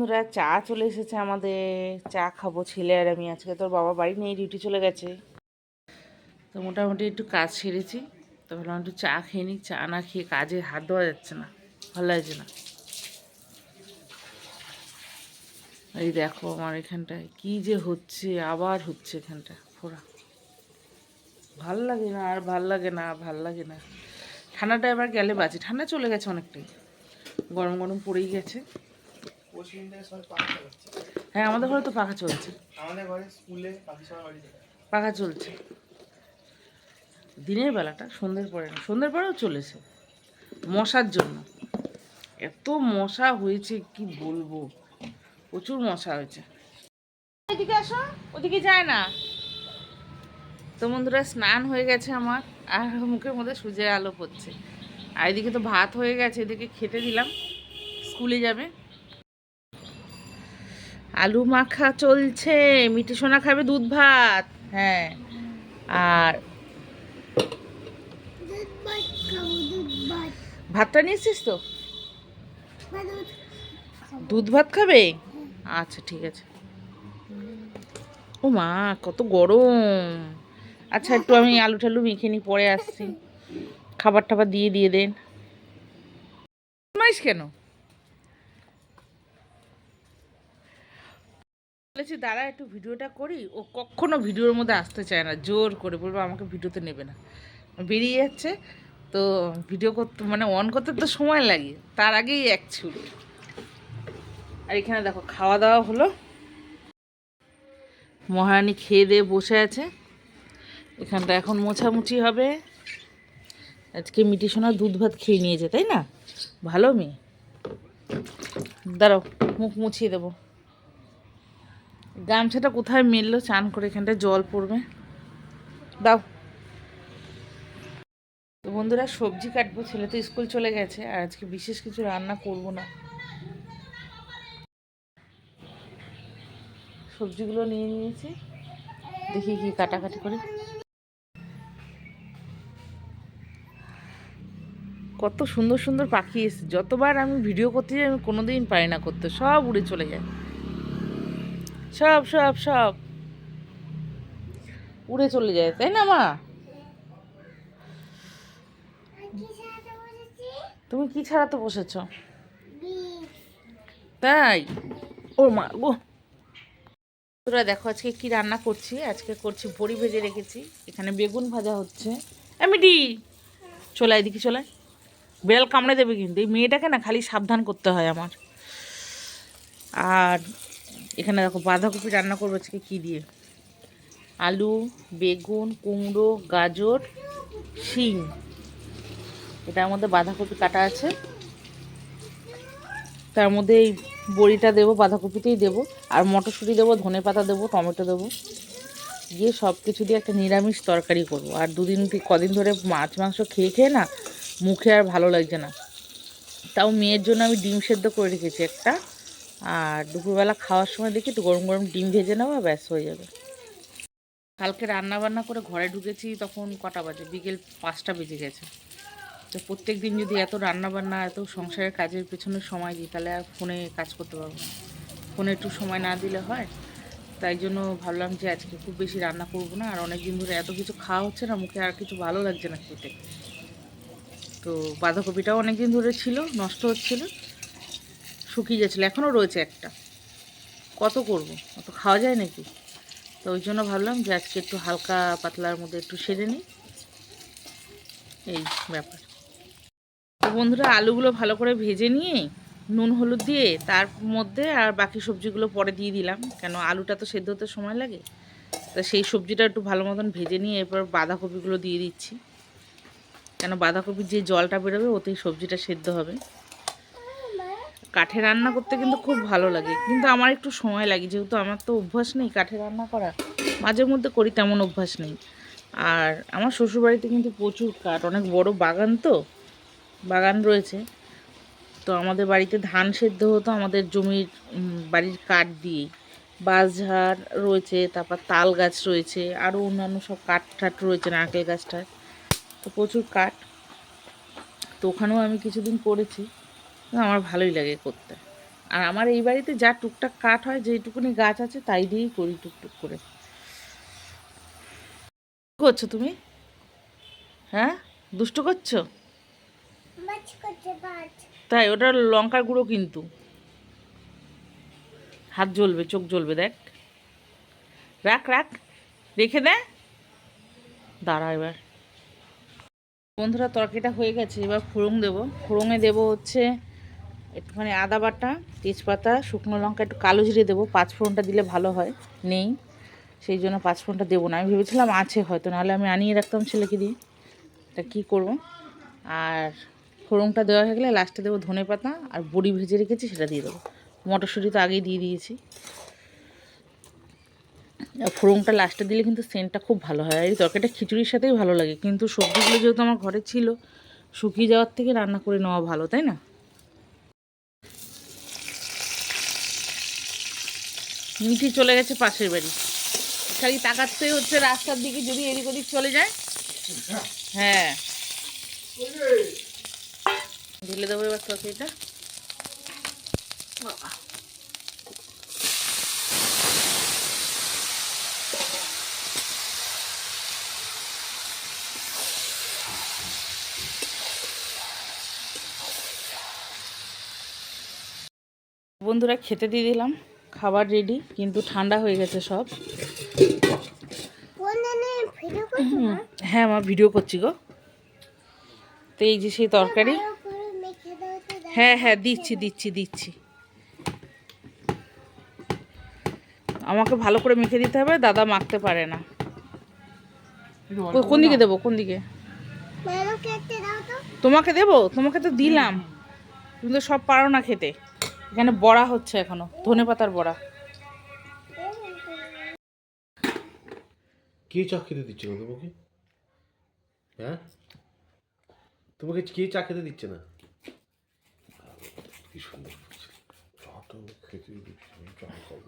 বন্ধুরা, চা চলে এসেছে আমাদের। চা খাব ছেলে আর আমি। আজকে তোর বাবা বাড়ি নেই, ডিউটি চলে গেছে। তো মোটামুটি একটু কাজ সেরেছি। তো ভাবলাম একটু চা খেয়ে নিই। চা না খেয়ে কাজে হাত দেওয়া যাচ্ছে না। ভালো লাগছে না। এই দেখো আমার এখানটায়। কি যে হচ্ছে, আবার হচ্ছে এখানটা। ফোড়া। ভালো লাগে না, আর ভালো লাগে না ভালো লাগে না। ঠান্ডাটা এবার গেলে বাজে। ঠান্ডা চলে গেছে অনেকটাই। গরম গরম পড়েই গেছে। পশ্চিম থেকে সবাই পাখা চালাচ্ছে হ্যাঁ আমাদের ঘরে তো পাখা চলছে। আমাদের ঘরে স্কুলে বাকি সবার বাড়িতে পাখা চলছে। দিনের বেলাটা সন্ধ্যের পরে না সন্ধ্যের পরেও চলেছে। মশার জন্য। এত মশা হয়েছে কি বলব? প্রচুর মশা হয়েছে। এদিকে আসো ওদিকে যায় না। তো বন্ধুরা স্নান হয়ে গেছে আমার আর মুখের মধ্যে সূর্যের আলো পড়ছে। আর এদিকে তো ভাত হয়ে গেছে এদিকে খেতে দিলাম। স্কুলে যাবে। আলু মাখা চলছে, মিঠে সোনা খাবে দুধ ভাত। হ্যাঁ আর ভাতটা নিয়েছিস তো? দুধ ভাত খাবে? আচ্ছা ঠিক আছে। ও মা কত গরম। আচ্ছা একটু আমি আলু টালু মেখে নিই পরে আসছি। খাবার টাবার দিয়ে দিয়ে দেন। কেন? বলেছি, দাঁড়া, একটু ভিডিওটা করি। ও কখনো ভিডিওর মধ্যে আসতে চায় না, জোর করে বলব, আমাকে ভিডিওতে নেবে না। বেরিয়ে যাচ্ছে। তো ভিডিও করতে মানে অন করতে তো সময় লাগে, তার আগেই এক ছুট আর এখানে দেখো, খাওয়া দাওয়া হলো। মহারানী খেয়ে দিয়ে বসে আছে। এখানটা এখন মোছামুছি হবে। আজকে মিটি সোনা দুধ ভাত খেয়ে নিয়েছে, তাই না? ভালো মেয়ে। দাঁড়াও, মুখ মুছিয়ে দেবো। গামছাটা কোথায় মেললো? চান করে এখানটায় জল পড়বে। দাও। তো বন্ধুরা, সবজি কাটবো, ছেলে তো স্কুল চলে গেছে, আর আজকে বিশেষ কিছু রান্না করব না। সবজিগুলো নিয়ে নিয়েছি। দেখি কি কাটাকাটি করে। কত সুন্দর সুন্দর পাখি এসে যতবার আমি ভিডিও করতে যাই, আমি কোনোদিন পারি না করতে। সব উড়ে চলে যায়। সব সব সব। উড়ে চলে যায়, তাই না, মা? তুমি কি ছাড়াতে বসেছ? তাই? ও মা গো তোরা দেখো আজকে কি রান্না করছি? আজকে করছি বড়ি ভেজে রেখেছি। এখানে বেগুন ভাজা হচ্ছে। আমি ডি চলে এদিকে চলে বিড়াল কামড়ে দেবে কিন্তু। এই মেয়েটাকে না খালি সাবধান করতে হয় আমার। আর এখানে দেখো বাঁধাকপি রান্না করব আজকে কী দিয়ে? আলু, বেগুন, কুমড়ো, গাজর শিম এটার মধ্যে বাঁধাকপি কাটা আছে। তার মধ্যে এই বড়িটা দেবো, বাঁধাকপিতেই দেবো। আর মটরশুঁটি দেবো ধনে পাতা দেবো, টমেটো দেবো। দিয়ে সব কিছু দিয়ে একটা নিরামিষ তরকারি করব। আর দুদিন কদিন ধরে মাছ, মাংস খেয়ে খেয়ে না মুখে আর ভালো লাগছে না। তাও মেয়ের জন্য আমি ডিম সেদ্ধ করে রেখেছি একটা। আর দুপুরবেলা খাওয়ার সময় দেখি একটু গরম গরম ডিম ভেজে নেওয়া, ব্যাস হয়ে যাবে। কালকে রান্না বান্না করে ঘরে ঢুকেছি তখন কটা বাজে? বিকেল পাঁচটা বেজে গেছে। তো প্রত্যেক দিন যদি এত রান্না বান্না এত সংসারের কাজের পেছনে সময় দিই, তাহলে আর ফোনে কাজ করতে পারব না। ফোনে একটু সময় না দিলে হয়। তাই জন্য ভাবলাম যে আজকে খুব বেশি রান্না করব না, আর অনেক দিন ধরে এত কিছু খাওয়া হচ্ছে না, মুখে আর কিছু ভালো লাগছে না খেতে। তো বাঁধাকপিটাও অনেক দিন ধরে ছিল, নষ্ট হচ্ছিল। শুকিয়ে যাচ্ছিল এখনও রয়েছে একটা। কত করব? অত খাওয়া যায় নাকি? তো ওই জন্য ভাবলাম যে আজকে একটু হালকা পাতলার মধ্যে একটু সেরে নিই। এই ব্যাপার। তো বন্ধুরা, আলুগুলো ভালো করে ভেজে নিয়ে, নুন, হলুদ দিয়ে তার মধ্যে আর বাকি সবজিগুলো পরে দিয়ে দিলাম। কেন আলুটা তো সেদ্ধ হতে সময় লাগে। তা সেই সবজিটা একটু ভালো মতন ভেজে নিয়ে এরপর বাঁধাকপিগুলো দিয়ে দিচ্ছি। কেন বাঁধাকপির যে জলটা বেরোবে, ওতেই সবজিটা সেদ্ধ হবে। কাঠে রান্না করতে কিন্তু খুব ভালো লাগে। কিন্তু আমার একটু সময় লাগে, যেহেতু আমার তো অভ্যাস নেই কাঠে রান্না করা মাঝে মধ্যে করি, তেমন অভ্যাস নেই। আর আমার শ্বশুরবাড়িতে কিন্তু প্রচুর কাঠ, অনেক বড় বাগান তো, বাগান রয়েছে। তো আমাদের বাড়িতে ধান সেদ্ধ হতো আমাদের জমির বাড়ির কাঠ দিয়েই। বাঁশঝাড় রয়েছে, তারপর তাল গাছ রয়েছে আরও অন্যান্য সব কাঠ ঠাট রয়েছে, নারকেল গাছটায় তো প্রচুর কাঠ। তো ওখানেও আমি কিছুদিন করেছি। আমার ভালোই লাগে করতে। আর আমার এই বাড়িতে যা টুকটাক কাঠ হয় যেটুকুনি গাছ আছে তাই দিয়েই করি টুকটুক করে। করছ তুমি? হ্যাঁ? দুষ্ট করছ? তাই ওটা লঙ্কার গুঁড়ো কিন্তু। হাত জ্বলবে চোখ জ্বলবে দেখ। রাখ রাখ রেখে দে। দাঁড়া এবার। বন্ধুরা তরকারিটা হয়ে গেছে এবার ফোড়ন দেবো। ফোড়নে দেবো হচ্ছে একটুখানি আদা বাটা, তেজপাতা, শুকনো লঙ্কা, একটু কালো জিরে দেবো। পাঁচ ফোড়নটা দিলে ভালো হয়। নেই, সেই জন্য পাঁচ ফোড়নটা দেবো না। আমি ভেবেছিলাম আছে হয়তো, নাহলে আমি আনিয়ে রাখতাম ছেলেকে দিয়ে। তা কী করব? আর ফোড়নটা দেওয়া হয়ে গেলে লাস্টে দেবো ধনে পাতা আর বড়ি ভেজে রেখেছি, সেটা দিয়ে দেবো। মটরশুঁটি তো আগেই দিয়ে দিয়েছি। ফোড়নটা লাস্টে দিলে কিন্তু সেন্টটা খুব ভালো হয়। আর এই তরকারিটা খিচুড়ির সাথেই ভালো লাগে। কিন্তু সবজিগুলো যেহেতু আমার ঘরে ছিল, শুকিয়ে যাওয়ার থেকে রান্না করে নেওয়া ভালো, তাই না? মিঠি চলে গেছে পাশের বাড়ি। খালি তাকাতে হচ্ছে রাস্তার দিকে যদি এদিক ওদিক চলে যায়। হ্যাঁ। ঢেলে দেবো এবার তরকারিটা। বন্ধুরা খেতে দিয়ে দিলাম। খাবার রেডি কিন্তু ঠান্ডা হয়ে গেছে সব। হ্যাঁ আমার ভিডিও করছি গো। তো এই যে সেই তরকারি। হ্যাঁ হ্যাঁ দিচ্ছি দিচ্ছি দিচ্ছি। আমাকে ভালো করে মেখে দিতে হবে দাদা মাখতে পারে না। কোন দিকে দেবো কোন দিকে? মামা খেতে দাও তো। তোমাকে দেবো? তোমাকে তো দিলাম। তুমি তো সব পারো না খেতে। এখানে বড়া হচ্ছে এখনও, ধনে পাতার বড়া। কে চা খেতে দিচ্ছে না তোমাকে? হ্যাঁ? তোমাকে কে চা খেতে দিচ্ছে না? কি সুন্দর খেতে দিচ্ছে চা খাব।